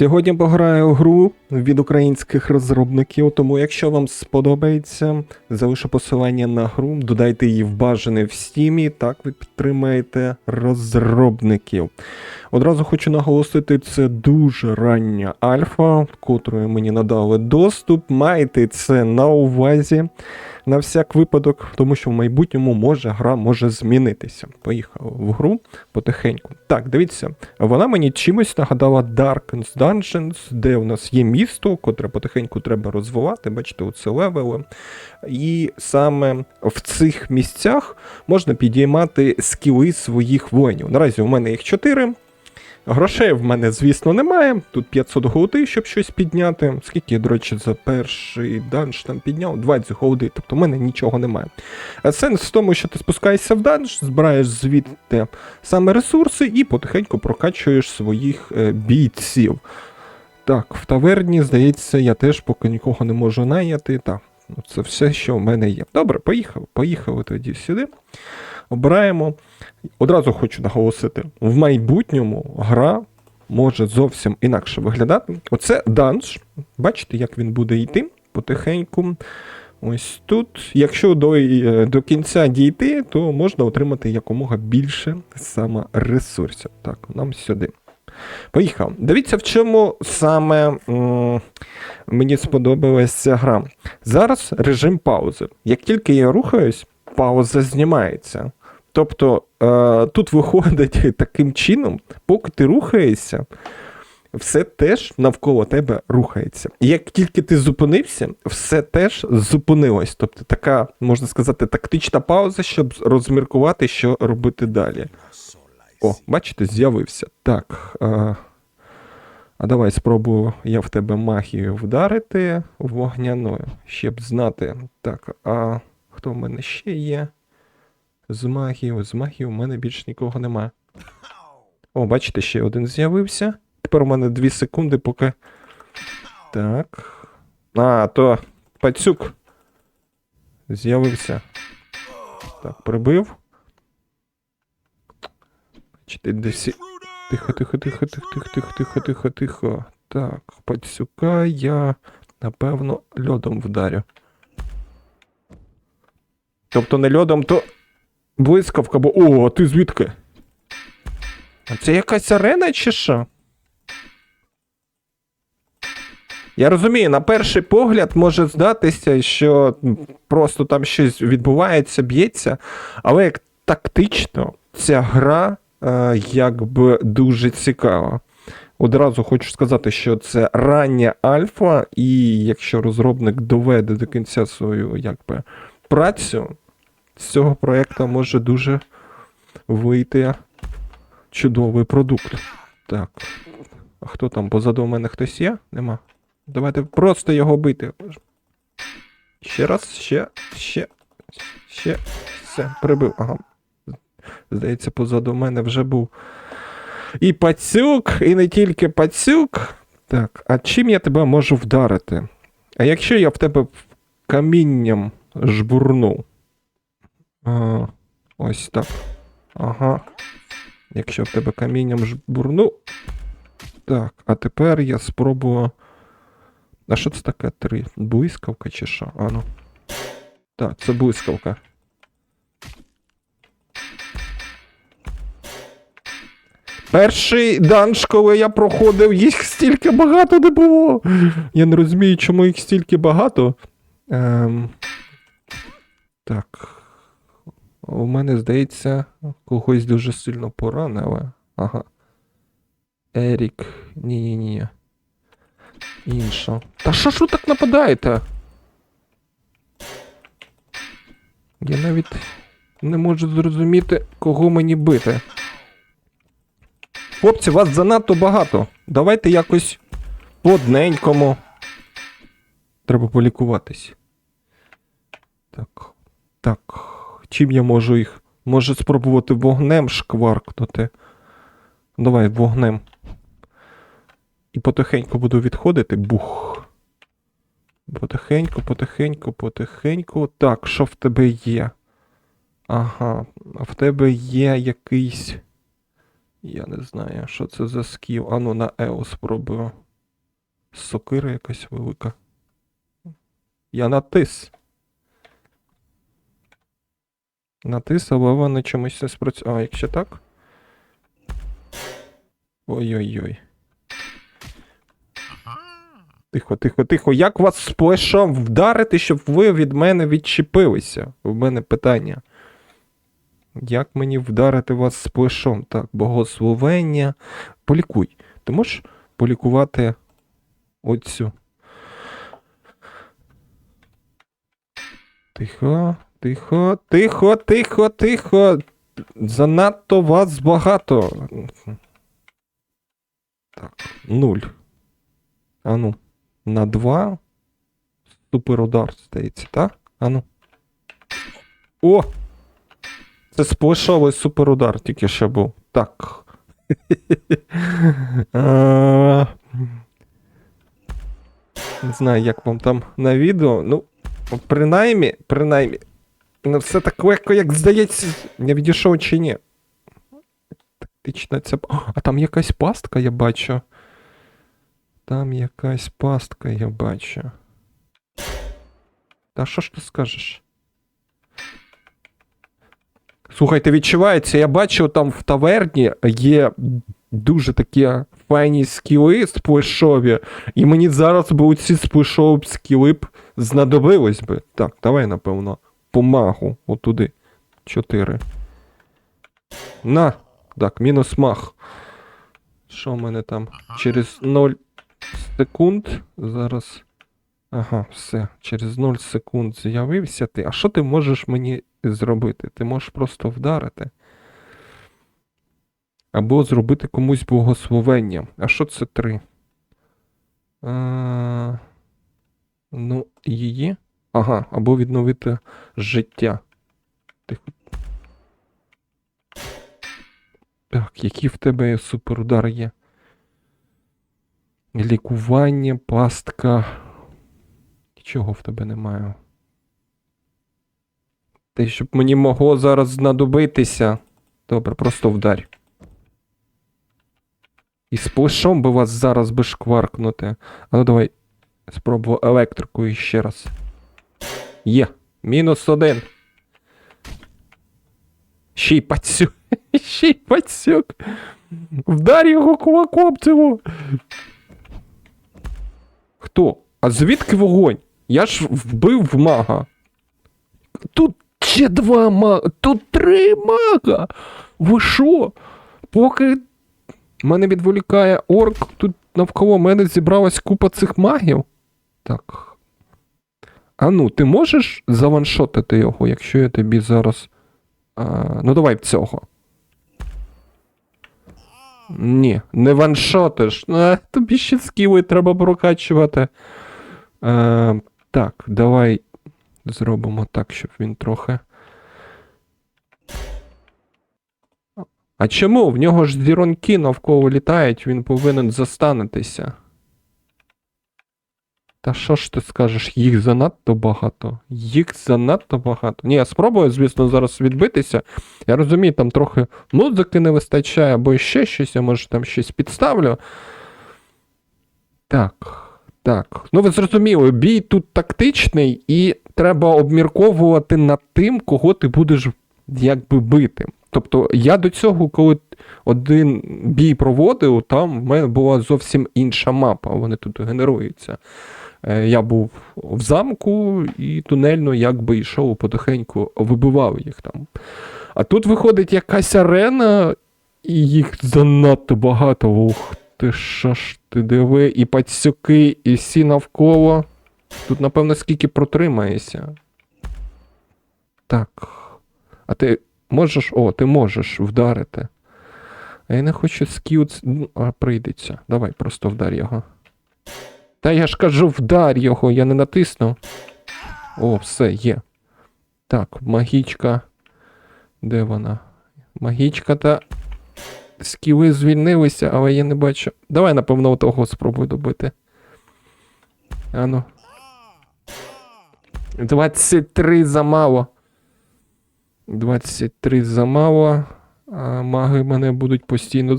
Сьогодні пограю гру від українських розробників, тому якщо вам сподобається, залишу посилання на гру, додайте її в бажане в стімі, так ви підтримаєте розробників. Одразу хочу наголосити, це дуже рання альфа, котрою мені надали доступ. Майте це на увазі на всяк випадок, тому що в майбутньому може гра може змінитися. Поїхав в гру потихеньку. Так, дивіться, вона мені чимось нагадала Darkest Dungeons, де у нас є місто, котре потихеньку треба розвивати. Бачите, оце левели. І саме в цих місцях можна підіймати скіли своїх воїнів. Наразі у мене їх 4. Грошей в мене, звісно, немає. Тут 500 голди, щоб щось підняти. Скільки, до речі, за перший данж там підняв? 20 голди, тобто в мене нічого немає. Сенс в тому, що ти спускаєшся в данж, збираєш звідти саме ресурси і потихеньку прокачуєш своїх е, бійців. Так, в таверні, здається, я теж поки нікого не можу найняти. Так, ну це все, що в мене є. Добре, поїхали. Поїхали тоді сюди. Обираємо. Одразу хочу наголосити: в майбутньому гра може зовсім інакше виглядати. Оце данж. Бачите, як він буде йти потихеньку. Ось тут. Якщо до, е, до кінця дійти, то можна отримати якомога більше саме ресурсів. Так, нам сюди. Поїхав. Дивіться, в чому саме м, мені сподобалася гра. Зараз режим паузи. Як тільки я рухаюсь, пауза знімається. Тобто е, тут виходить таким чином, поки ти рухаєшся, все теж навколо тебе рухається. І як тільки ти зупинився, все теж зупинилось. Тобто така, можна сказати, тактична пауза, щоб розміркувати, що робити далі. О, бачите, з'явився. Так. А, а давай спробую я в тебе магію вдарити вогняною, щоб знати. Так, а хто в мене ще є? З магією, з магією в мене більше нікого немає. О, бачите, ще один з'явився. Тепер у мене 2 секунди, поки. Так. А, то пацюк. З'явився. Так, прибив. Чи ти десь... Тихо, тихо, тихо, тихо, тихо, тихо, тихо, тихо. Так, пацюка я, напевно, льодом вдарю. Тобто не льодом, то блискавка, бо. О, а ти звідки? А це якась арена чи що? Я розумію, на перший погляд може здатися, що просто там щось відбувається, б'ється, але як тактично ця гра якби дуже цікава. Одразу хочу сказати, що це рання альфа, і якщо розробник доведе до кінця свою якби, працю, з цього проєкту може дуже вийти чудовий продукт. Так. А хто там? Позаду мене хтось є? Нема. Давайте просто його бити. Ще раз, ще, ще, ще. Все, прибив. Ага. Здається, позаду мене вже був. І пацюк, і не тільки пацюк. Так, а чим я тебе можу вдарити? А якщо я в тебе камінням жбурну? А, ось так. Ага. Якщо в тебе камінням жбурну. Так, а тепер я спробую. А що це таке три? Блискавка чи що? А ну. Так, це блискавка. Перший данж, коли я проходив, їх стільки багато не було. Я не розумію, чому їх стільки багато. Ем... Так. У мене, здається, когось дуже сильно поранили. Ага. Ерік. Ні-ні-ні. Інша. Та що ж ви так нападаєте? Я навіть не можу зрозуміти, кого мені бити. Хлопці, вас занадто багато. Давайте якось по одненькому. Треба полікуватись. Так. Так. Чим я можу їх? Може спробувати вогнем шкваркнути. Давай вогнем. І потихеньку буду відходити. Бух. Потихеньку, потихеньку, потихеньку. Так, що в тебе є? Ага, в тебе є якийсь. Я не знаю, що це за скіл. Ану на Ео спробую. Сокира якась велика. Я натис. Натис, але вона чомусь не спрацювала. А, якщо так. Ой-ой-ой. Тихо, тихо, тихо. Як вас сплешом вдарити, щоб ви від мене відчепилися? У мене питання. Як мені вдарити вас сплешом? Так, богословення. Полікуй. Ти можеш полікувати оцю? Тихо, тихо, тихо, тихо, тихо. Занадто вас багато. Так, нуль. Ану. На два. Суперудар, здається, так? Ану. О! Це сплешовий суперудар тільки ще був. Так. Не знаю, як вам там на відео. Ну, принаймні, принаймні. Не все так легко, як здається. Я відійшов чи ні. Тактична ця. А там якась пастка, я бачу. Там якась пастка, я бачу. Та що ж ти скажеш? Слухайте, відчувається, я бачив там в таверні є дуже такі файні скіли сплешові, і мені зараз би ці сплешові скіли б знадобились би. Так, давай, напевно, помагу отуди. Чотири. На! Так, мінус мах. Що в мене там? Через 0 секунд. Зараз. Ага, все. Через 0 секунд з'явився ти. А що ти можеш мені зробити? Ти можеш просто вдарити. Або зробити комусь благословення. А що це 3? А... Ну, її. Ага, або відновити життя. Тихо. Так, які в тебе суперудар є? Лікування, пастка. Нічого в тебе немає. Те, щоб мені могло зараз знадобитися. Добре, просто вдарь. І з плешом би вас зараз би шкваркнути. А ну давай спробую електрикою ще раз. Є. Мінус один. Ще й пацюк. Ще й пацюк. Вдар його кулаком цього. Хто? А звідки вогонь? Я ж вбив мага. Тут ще два мага. Тут три мага. Ви що? Поки мене відволікає орк, тут навколо мене зібралась купа цих магів. Так. А ну, ти можеш заваншотити його, якщо я тобі зараз. А, ну, давай в цього. Ні, не ваншотиш. А, тобі ще скіли треба прокачувати. Е, так, давай зробимо так, щоб він трохи. А чому? В нього ж зіронки навколо літають, він повинен застанетися. Та що ж ти скажеш, їх занадто багато. Їх занадто багато. Ні, я спробую, звісно, зараз відбитися. Я розумію, там трохи музики не вистачає, або ще щось, я може там щось підставлю. Так. Так. Ну ви зрозуміли, бій тут тактичний, і треба обмірковувати над тим, кого ти будеш якби бити. Тобто я до цього, коли один бій проводив, там в мене була зовсім інша мапа, вони тут генеруються. Е, Я був в замку і тунельно якби йшов потихеньку, вибивав їх там. А тут виходить якась арена, і їх занадто багато. Ух ти що ж ти диви, і пацюки, і всі навколо. Тут, напевно, скільки протримаєшся. Так. А ти можеш. О, ти можеш вдарити. А я не хочу скіл. ну, А прийдеться. Давай, просто вдар його. Та я ж кажу, вдар його, я не натисну. О, все, є. Так, магічка. Де вона? Магічка та. Скіли звільнилися, але я не бачу. Давай, напевно, того спробую добити. Ану. 23 замало. 23 замало. А маги мене будуть постійно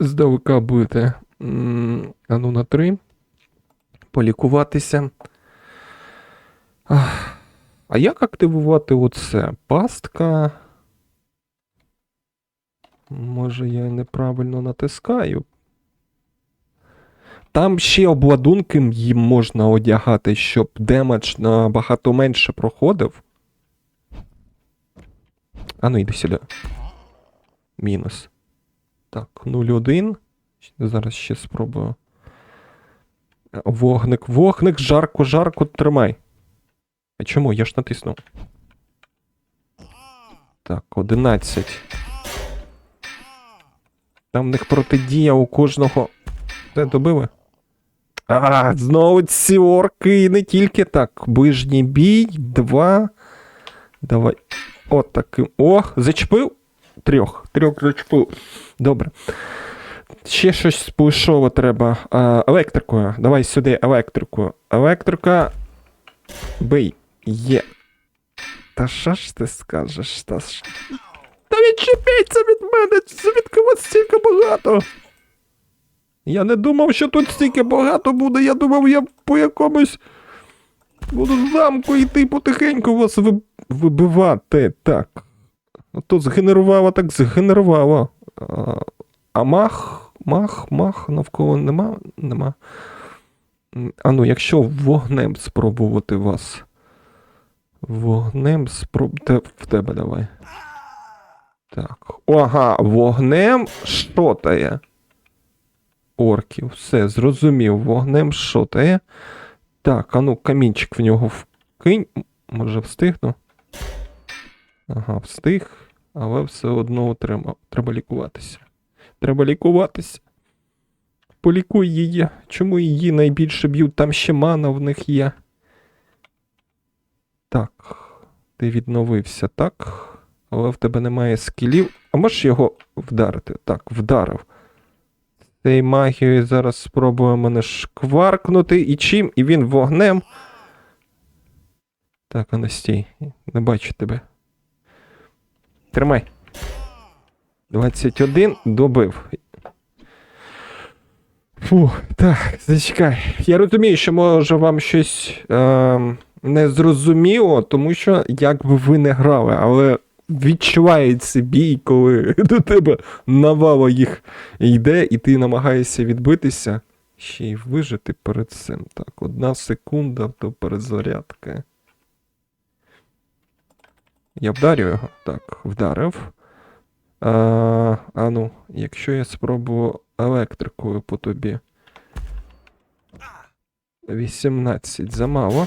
здалека бити. М, Ану на 3. полікуватися. А як активувати оце? Пастка. Може, я неправильно натискаю. Там ще обладунки їм можна одягати, щоб демедж набагато менше проходив. А ну йди сюди. Мінус. Так, 0,1. Зараз ще спробую. Вогник, вогник, жарко, жарко, тримай. А чому? Я ж натиснув. Так, 11. Там в них протидія у кожного. Де добили? А, знову ці орки, і не тільки так. Ближній бій, два. Давай. От таким. О, зачепив? Трьох. Трьох зачепив. Добре. Ще щось пушово треба. А, електрикою. Давай сюди електрикою. Електрика. Бий. Є. Та що ж ти скажеш? Та ж... Та відчепіться від мене! Звідки вас стільки багато? Я не думав, що тут стільки багато буде. Я думав, я по якомусь буду замку йти потихеньку вас ви... вибивати. Так. То згенерувало, так згенерувало. А, а мах, мах, мах навколо нема? Нема. А ну, якщо вогнем спробувати вас. Вогнем спроб... Те, в тебе давай. Так. Ага, вогнем шотає. Орків. Все, зрозумів. Вогнем шотає. Так, а ну камінчик в нього вкинь. Може встигну? Ага, встиг. Але все одно треба, треба лікуватися. Треба лікуватися. Полікуй її. Чому її найбільше б'ють? Там ще мана в них є. Так. Ти відновився, так. Але в тебе немає скілів. А можеш його вдарити? Так, вдарив. Цей магією зараз спробує мене шкваркнути. І чим? І він вогнем. Так, а ну. Не бачу тебе. Тримай. 21 добив. Фу, так, зачекай. Я розумію, що може вам щось е, не зрозуміло, тому що як би ви не грали, але відчувається бій, коли до тебе навала їх йде, і ти намагаєшся відбитися. Ще й вижити перед цим. Так, одна секунда до перезарядки. Я вдарю його. Так, вдарив. А, а ну, якщо я спробую електрикою по тобі. 18 замало.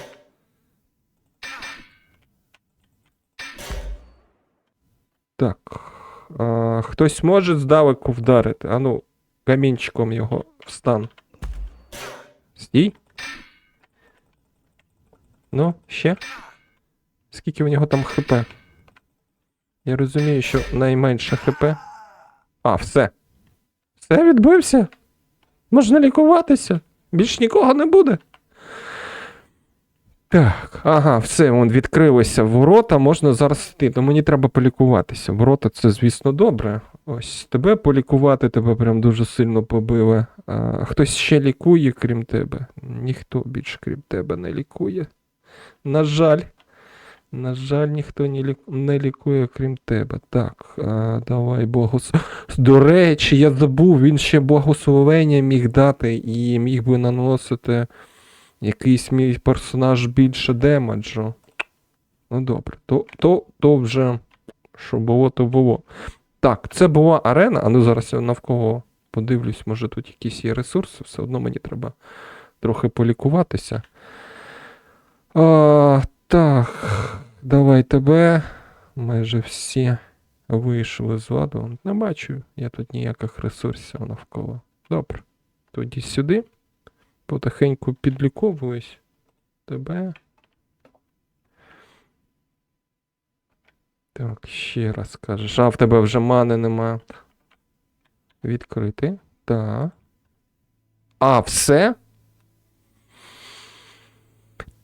Так. А, хтось може здалеку вдарити. А ну, камінчиком його встан. Стій. Ну, ще. Скільки в нього там хп? Я розумію, що найменше хп. А, все. Все відбився. Можна лікуватися. Більш нікого не буде. Так, ага, все, вон відкрилися ворота, можна зараз йти. Ну мені треба полікуватися. Ворота це, звісно, добре. Ось тебе полікувати, тебе прям дуже сильно побили. А, хтось ще лікує, крім тебе. Ніхто більше, крім тебе, не лікує. На жаль. На жаль, ніхто не, лік... не лікує, крім тебе. Так, а, давай богос. До речі, я забув, він ще благословення міг дати і міг би наносити якийсь мій персонаж більше демеджу. Ну добре, то, то, то вже що було, то було. Так, це була арена, а ну зараз я навколо подивлюсь, може тут якісь є ресурси, все одно мені треба трохи полікуватися. А, так, давай тебе. Майже всі вийшли з ладу. Не бачу, я тут ніяких ресурсів навколо. Добре. Тоді сюди. Потихеньку підліковуюсь. Тебе. Так, ще раз кажеш. А в тебе вже мани нема. Відкрити. Так. А, все?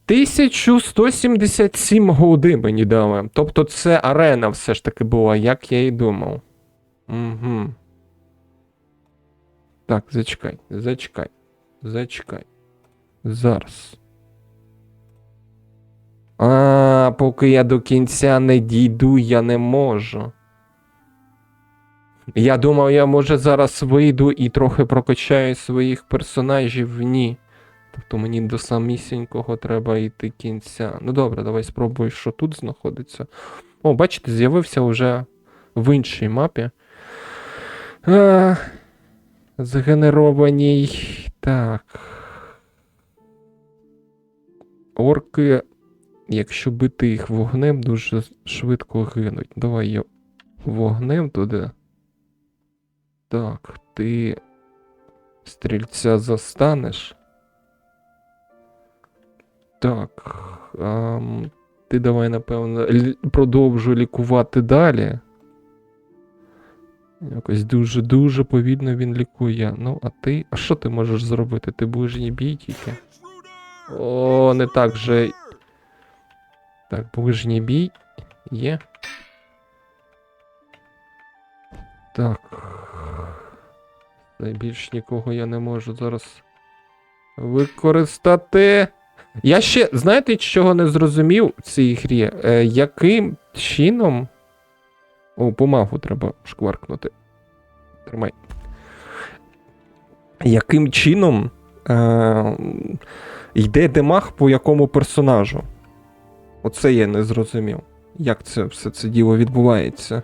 1177 голди мені дали. Тобто це арена все ж таки була, як я і думав. Угу. Так, зачекай, зачекай, зачекай. Зараз. А, поки я до кінця не дійду, я не можу. Я думав, я може зараз вийду і трохи прокачаю своїх персонажів. Ні. Тобто мені до самісінького треба йти кінця. Ну добре, давай спробую, що тут знаходиться. О, бачите, з'явився вже в іншій мапі. А, згенерованій. Так. Орки, якщо бити їх вогнем, дуже швидко гинуть. Давай я вогнем туди. Так, ти стрільця застанеш. Так. ам, ти давай, напевно, продовжуй лікувати далі. Якось дуже-дуже повільно він лікує. Ну, а ти. А що ти можеш зробити? Ти ближній бій тільки. О, не так же. Так, ближній бій є. Так. Та й Більш нікого я не можу зараз використати. Я ще, знаєте, чого не зрозумів в цій грі? Е, яким чином. О, помагу треба шкваркнути. Тримай. Яким чином е, йде демаг по якому персонажу? Оце я не зрозумів. Як це все це діло відбувається?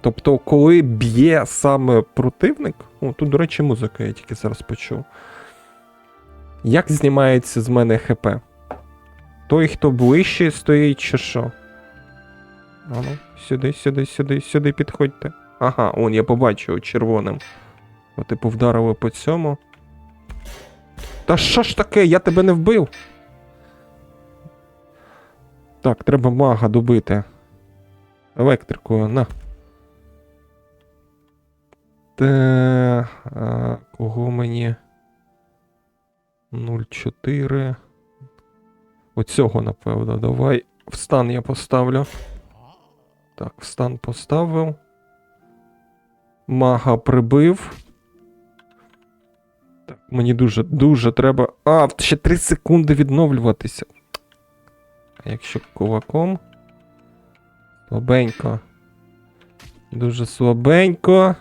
Тобто, коли б'є саме противник. О, тут, до речі, музика, я тільки зараз почув. Як знімається з мене ХП? Той, хто ближче стоїть, чи що? Ану, сюди, сюди, сюди, сюди підходьте. Ага, он я побачив червоним. О, типу, вдарили по цьому. Та що ж таке? Я тебе не вбив. Так, треба мага добити. Електрикою, на. Те, а, кого мені? 0,4. Оцього, напевно, давай. В стан я поставлю. Так, в стан поставив. Мага прибив. Так, мені дуже, дуже треба. А, ще 3 секунди відновлюватися. А якщо кулаком. Слабенько. Дуже слабенько.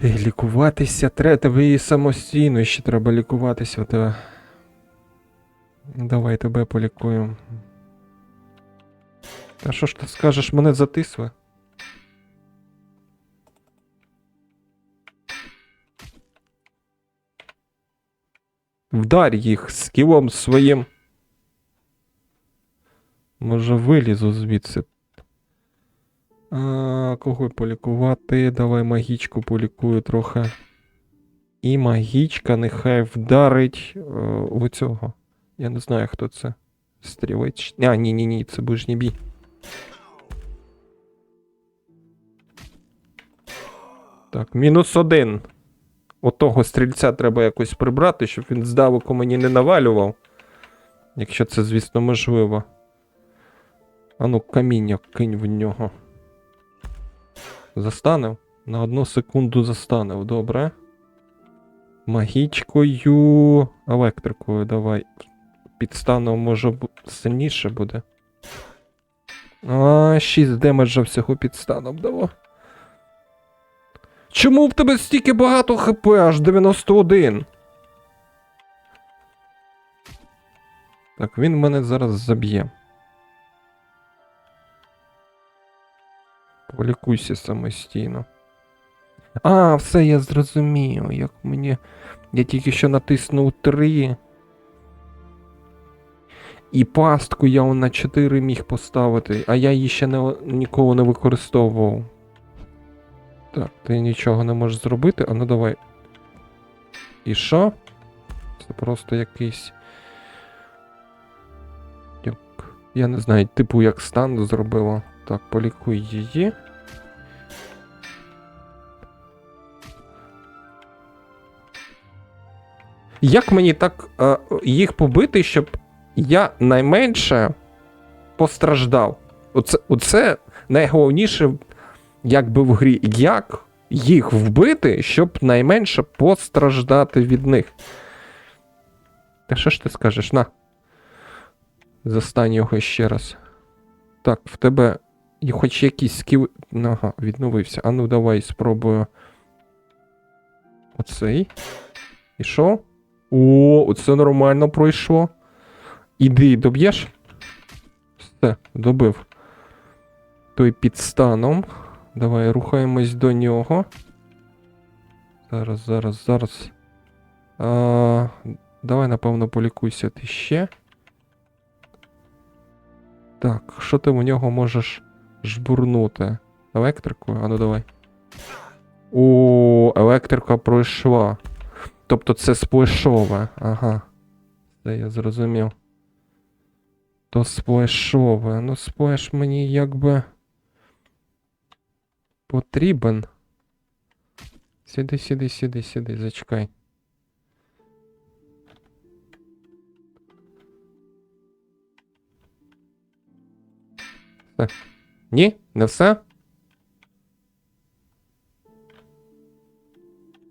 І лікуватися треба, тебе і самостійно ще треба лікуватися тебе. Давай тебе полікуємо. Та що ж ти скажеш, мене затисли? Вдарь їх скілом своїм. Може вилізу звідси. А, кого полікувати? Давай магічку полікую трохи. І магічка нехай вдарить е, в цього. Я не знаю, хто це. Стрілець. А, ні, ні, ні, це ближній бій. Так, мінус один. Отого стрільця треба якось прибрати, щоб він здалеку мені не навалював. Якщо це, звісно, можливо. Ану, каміння кинь в нього. Застанив? На одну секунду застанив, добре. Магічкою. Електрикою давай. Підстану, може бу- сильніше буде. А, 6 демеджа всього підстаном дало. Чому в тебе стільки багато хп, аж 91? Так, він мене зараз заб'є. Полікуйся самостійно. А, все, я зрозумів. Як мені. Я тільки що натиснув 3. І пастку я на 4 міг поставити, а я її ще не, ніколи не використовував. Так, ти нічого не можеш зробити, а ну давай. І що? Це просто якийсь. Як. Я не знаю, типу як стан зробила. Так, полікуй її. Як мені так е, їх побити, щоб я найменше постраждав? Оце, оце найголовніше, якби в грі. Як їх вбити, щоб найменше постраждати від них. Та що ж ти скажеш? На. Застань його ще раз. Так, в тебе хоч якісь скіл. Ага, відновився. А ну давай спробую. Оцей. І що? О, оце нормально пройшло. Іди, доб'єш? Все, добив. Той під станом. Давай рухаємось до нього. Зараз, зараз, зараз. А, давай, напевно, полікуйся ти ще. Так, що ти в нього можеш жбурнути? Електрикою? А ну давай. О, електрика пройшла. Тобто це сплешове. Ага. Це я зрозумів. То сплешове. Ну, сплеш мені якби. Потрібен. Сіди, сіди, сіди, сіди, зачекай. Все. Ні, не все.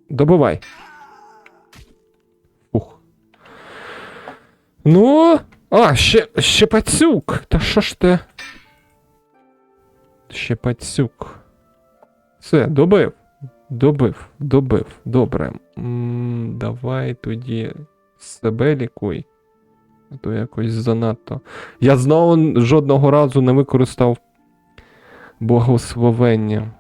Добивай. Ух. Ну. А, ще, ще пацюк. Та що ж ти? Ще пацюк. Все, добив. Добив, добив. Добре. м давай тоді себе лікуй. А то якось занадто. Я знову жодного разу не використав благословення.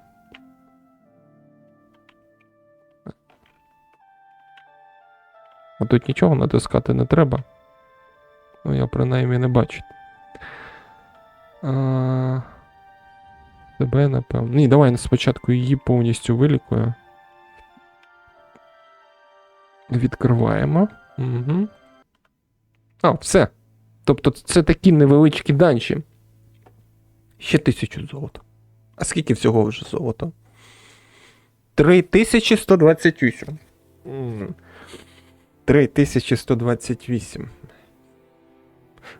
А тут нічого натискати не треба. Ну, я принаймні не бачу. А... Тебе, напевно. Ні, давай спочатку її повністю вилікую. Відкриваємо. Угу. А, все. Тобто це такі невеличкі данші. Ще тисячу золота. А скільки всього вже золота? 3128. 3128.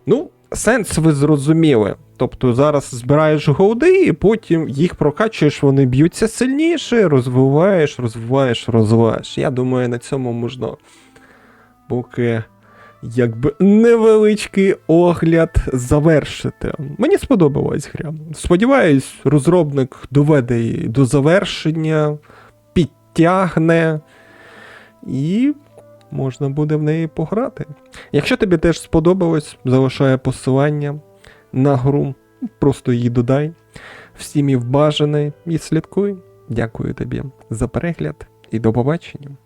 Ну, сенс ви зрозуміли. Тобто зараз збираєш голди, і потім їх прокачуєш, вони б'ються сильніше, розвиваєш, розвиваєш, розвиваєш. Я думаю, на цьому можна поки якби невеличкий огляд завершити. Мені сподобалась гра. Сподіваюсь, розробник доведе її до завершення, підтягне і можна буде в неї пограти. Якщо тобі теж сподобалось, залишаю посилання на гру, просто її додай. Всім і вбажаний і слідкуй. Дякую тобі за перегляд і до побачення.